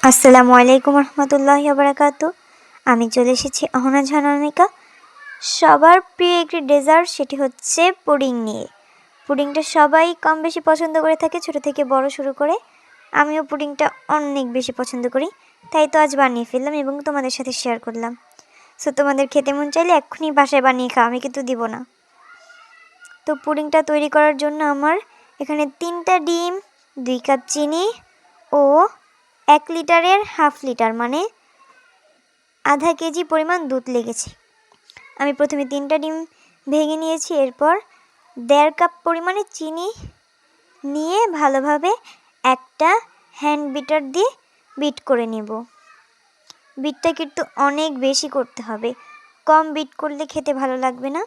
আসসালামু আলাইকুম রহমতুল্লাহ বারাকাতু আমি চলে এসেছি অহনা ঝানামিকা। সবার প্রিয় একটি ডেজার্ট, সেটি হচ্ছে পুডিং নিয়ে। পুডিংটা সবাই কম বেশি পছন্দ করে থাকে, ছোট থেকে বড় শুরু করে। আমিও পুডিংটা অনেক বেশি পছন্দ করি। তাই তো আজ বানিয়ে ফেললাম এবং তোমাদের সাথে শেয়ার করলাম। সো, তোমাদের খেতে মন চাইলে এক্ষুনি বাসায় বানিয়ে খাও, আমি কিন্তু দিব না। তো, পুডিংটা তৈরি করার জন্য আমার এখানে তিনটা ডিম, দুই কাপ চিনি ও এক লিটারের হাফ লিটার মানে আধা কেজি পরিমাণ দুধ লেগেছে। আমি প্রথমে তিনটা ডিম ভেঙে নিয়েছি, এরপর দেড় কাপ পরিমাণে চিনি নিয়ে ভালোভাবে একটা হ্যান্ড বিটার দিয়ে বিট করে নেব। বিটটা কিন্তু অনেক বেশি করতে হবে। কম বিট করলে খেতে ভালো লাগবে না,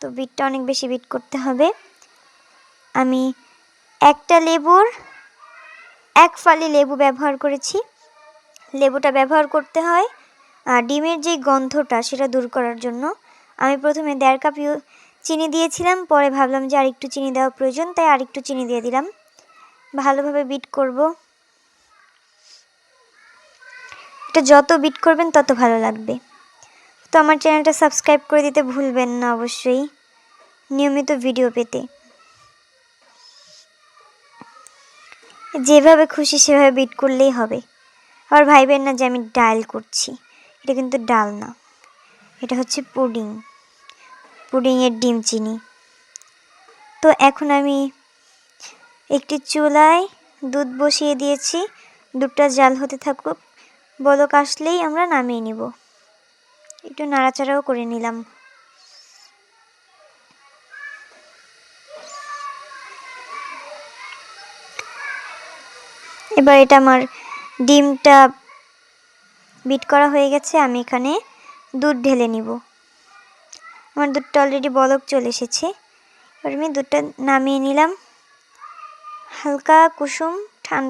তো বিটটা অনেক বেশি বিট করতে হবে। আমি একটা লেবুর এক ফালি লেবু ব্যবহার করেছি। লেবুটা ব্যবহার করতে হয় ডিমের যে গন্ধটা সেটা দূর করার জন্য। আমি প্রথমে দেড় কাপ চিনি দিয়েছিলাম, পরে ভাবলাম যে আরেকটু চিনি দেওয়া প্রয়োজন, তাই আরেকটু চিনি দিয়ে দিলাম। ভালোভাবে বিট করব। এটা যত বিট করবেন তত ভালো লাগবে। তো আমার চ্যানেলটা সাবস্ক্রাইব করে দিতে ভুলবেন না অবশ্যই। নিয়মিত ভিডিও পেতে। যেভাবে খুশি সেভাবে বিট করলেই হবে। আবার ভাইবেন না যে আমি ডাল করছি। এটা কিন্তু ডাল না। এটা হচ্ছে পুডিং। পুডিংয়ের ডিম চিনি। তো এখন আমি একটি চুলায় দুধ বসিয়ে দিয়েছি। দুধটা জাল হতে থাকুক। বলক আসলেই আমরা নামিয়ে নিব। একটু নাড়াচাড়াও করে নিলাম। এবার এটা আমার ডিমটা বিট করা হয়ে গেছে, আমি এখানে দুধ ঢেলে নিব। আমার দুধটা অলরেডি বলক চলে এসেছে। এবার আমি দুধটা নামিয়ে নিলাম। হালকা কুসুম ঠান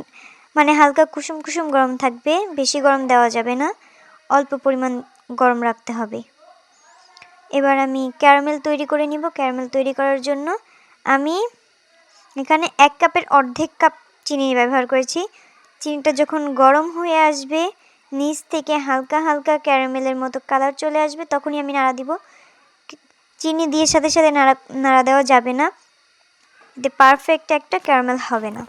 মানে হালকা কুসুম কুসুম গরম থাকবে, বেশি গরম দেওয়া যাবে না, অল্প পরিমাণ গরম রাখতে হবে। এবার আমি ক্যারামেল তৈরি করে নিব। ক্যারামেল তৈরি করার জন্য আমি এখানে এক কাপের অর্ধেক কাপ চিনি ব্যবহার করেছি। চিনিটা যখন গরম হয়ে আসবে, নিচ থেকে হালকা হালকা ক্যারামেলের মতো কালার চলে আসবে, তখনই আমি নাড়া দিব। চিনি দিয়ে সাথে সাথে নাড়া নাড়া দেওয়া যাবে না। এতে পারফেক্ট একটা ক্যারামেল হবে না।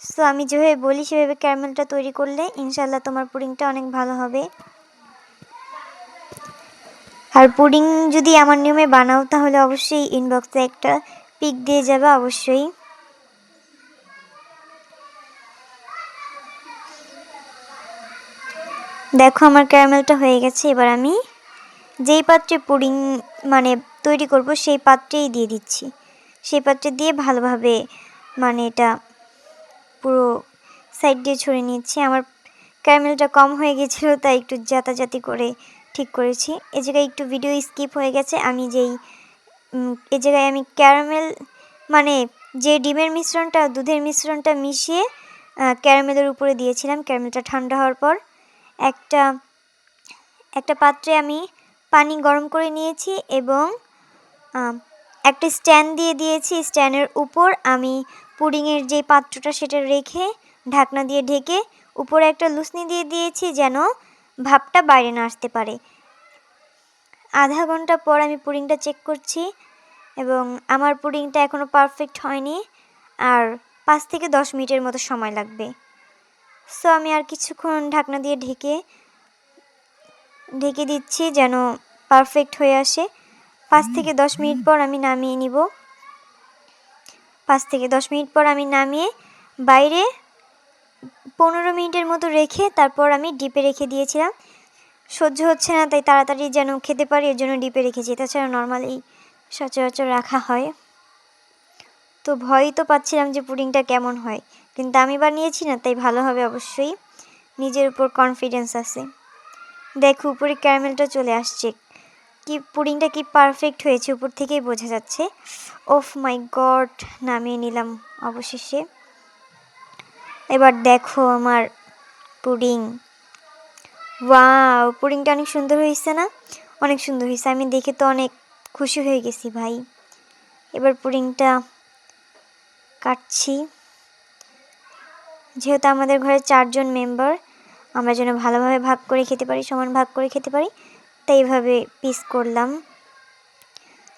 সো আমি যেভাবে বলি, সেভাবে ক্যারামেলটা তৈরি করলে ইনশাল্লাহ তোমার পুডিংটা অনেক ভালো হবে। আর পুডিং যদি আমার নিয়মে বানাও, তাহলে অবশ্যই ইনবক্সে একটা পিক দিয়ে যাবে, অবশ্যই। দেখো আমার ক্যারামেলটা হয়ে গেছে, এবার আমি যেই পাত্রে পুডিং মানে তৈরি করব সেই পাত্রেই দিয়ে দিচ্ছি। সেই পাত্রে দিয়ে ভালোভাবে মানে এটা পুরো সাইড দিয়ে ছড়িয়ে নিচ্ছি আমার ক্যারামেলটা কম হয়ে গেছিল, তাই একটু জাতাজাতি করে ঠিক করেছি। এ জায়গায় একটু ভিডিও স্কিপ হয়ে গেছে, আমি যেই এ জায়গায় আমি ক্যারামেল মানে যে ডিমের মিশ্রণটা, দুধের মিশ্রণটা মিশিয়ে ক্যারামেলের উপরে দিয়েছিলাম। ক্যারামেলটা ঠান্ডা হওয়ার পর একটা একটা পাত্রে আমি পানি গরম করে নিয়েছি এবং একটা স্ট্যান্ড দিয়ে দিয়েছি। স্ট্যান্ডের উপর আমি পুডিংয়ের যে পাত্রটা সেটা রেখে ঢাকনা দিয়ে ঢেকে উপরে একটা লুসনি দিয়ে দিয়েছি যেন ভাবটা বাইরে না আসতে পারে। আধা ঘণ্টা পর আমি পুডিংটা চেক করছি এবং আমার পুডিংটা এখনও পারফেক্ট হয়নি। আর পাঁচ থেকে দশ মিনিটের মতো সময় লাগবে। সো আমি আর কিছুক্ষণ ঢাকনা দিয়ে ঢেকে ঢেকে দিচ্ছি যেন পারফেক্ট হয়ে আসে। পাঁচ থেকে দশ মিনিট পর আমি নামিয়ে নিব। পাঁচ থেকে দশ মিনিট পর আমি নামিয়ে বাইরে পনেরো মিনিটের মতো রেখে তারপর আমি ডিপে রেখে দিয়েছিলাম। সহ্য হচ্ছে না, তাই তাড়াতাড়ি যেন খেতে পারি, এর জন্য ডিপে রেখেছি। তাছাড়া নর্মালি সচরাচর রাখা হয়। তো ভয়ই তো পাচ্ছিলাম যে পুডিংটা কেমন হয়। কিন্তু আমি বানিয়েছি না, তাই ভালো হবে অবশ্যই। নিজের উপর কনফিডেন্স আছে। দেখো, উপরে ক্যারামেলটা চলে আসছে। কি, পুডিংটা কি পারফেক্ট হয়েছে উপর থেকেই বোঝা যাচ্ছে। ওফ মাই গড, নামিয়ে নিলাম অবশেষে। এবার দেখো আমার পুডিং। ওয়াও, পুডিংটা অনেক সুন্দর হয়েছে না? অনেক সুন্দর হয়েছে। আমি দেখে তো অনেক খুশি হয়ে গেছি ভাই। এবার পুডিংটা কাটছি। যেহেতু আমাদের ঘরে চারজন মেম্বার আমরা যেন ভালোভাবে ভাগ করে খেতে পারি, সমান ভাগ করে খেতে পারি, তাই এইভাবে পিস করলাম।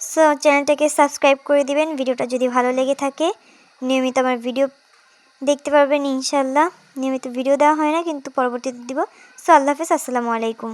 সো চ্যানেলটাকে সাবস্ক্রাইব করে দিবেন, ভিডিওটা যদি ভালো লেগে থাকে, নিয়মিত আমার ভিডিও দেখতে পারবেন ইনশাল্লাহ নিয়মিত ভিডিও দেওয়া হয় না, কিন্তু পরবর্তীতে দিব। সো আল্লাহ হাফেজ, আসসালামু আলাইকুম।